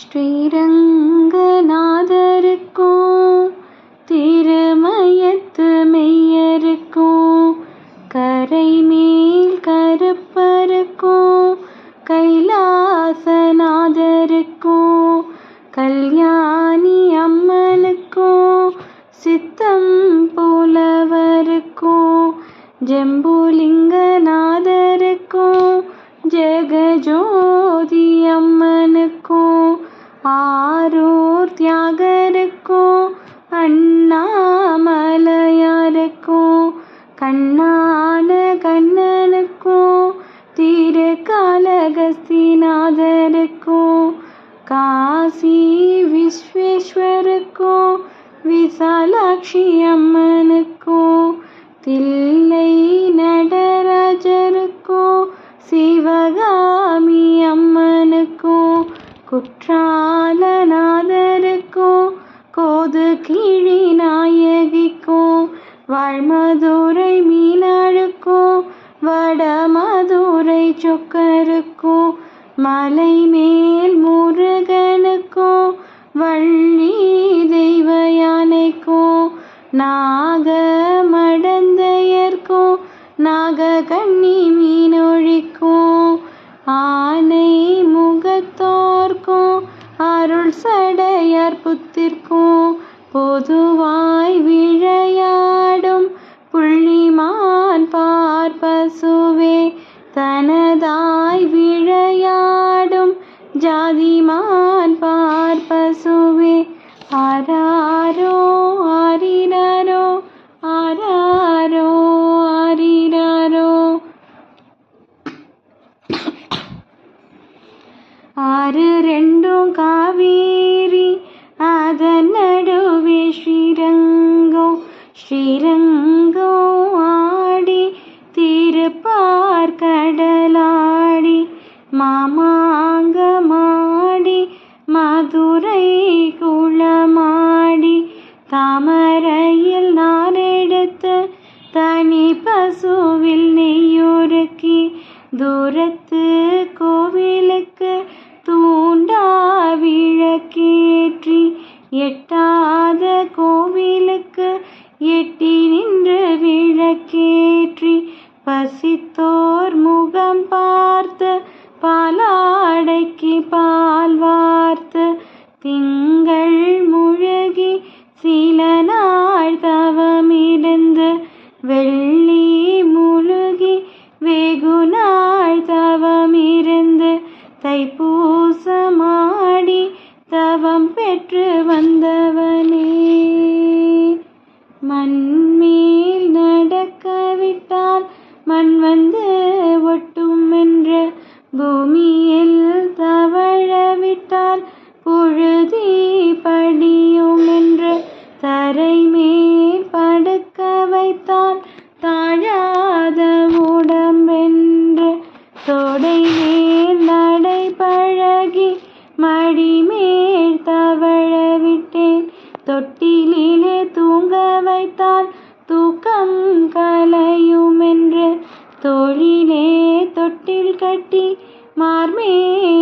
ஸ்ரீரங்கநாதருக்கும் திருமயத்து மெய்யருக்கும் கரை மேல் கருப்பருக்கும் கைலாசநாதருக்கும் கல்யாணி அம்மனுக்கும் சித்தம் போலவருக்கும் ஜம்புலிங்கநாதருக்கும் கண்ணான கண்ணனுக்கும் திருக்காலகஸ்திநாதருக்கும் காசி விஸ்வேஸ்வருக்கும் விசாலாட்சி அம்மனுக்கும் தில்லை நடராஜருக்கும் சிவகாமி அம்மனுக்கும் குற்றாலநாதருக்கும் கோது கிழி நாயகிக்கும் வாழ்மதோ மீனாளுக்கும் வடமதுரை சொக்கருக்கும் மலை மேல் முருகனுக்கும் வள்ளி தெய்வ யானைக்கும் நாக மடந்தையர்க்கும் நாக கண்ணி மீனொழிக்கும் ஆனை முகத்தோர்க்கும் அருள் சடையார் புத்திற்கும். மதுரை குளமாடி தாமரையில் நான் தனி பசுவில் நெய்யுருக்கி தூரத்து கோவிலுக்கு தூண்டா விளக்கேற்றி எட்டாத கோவிலுக்கு எட்டி நின்று விளக்கேற்றி பசித்தோர் முகம் பார்த்து பாலாடைக்கு பா பெற்று வந்தவனே. மண்மேல் நடக்க விட்டால் மண் வந்து தொட்டிலே தூங்க வைத்தால் தூக்கம் கலையுமென்று. தோழிலே தொட்டில் கட்டி மார்மே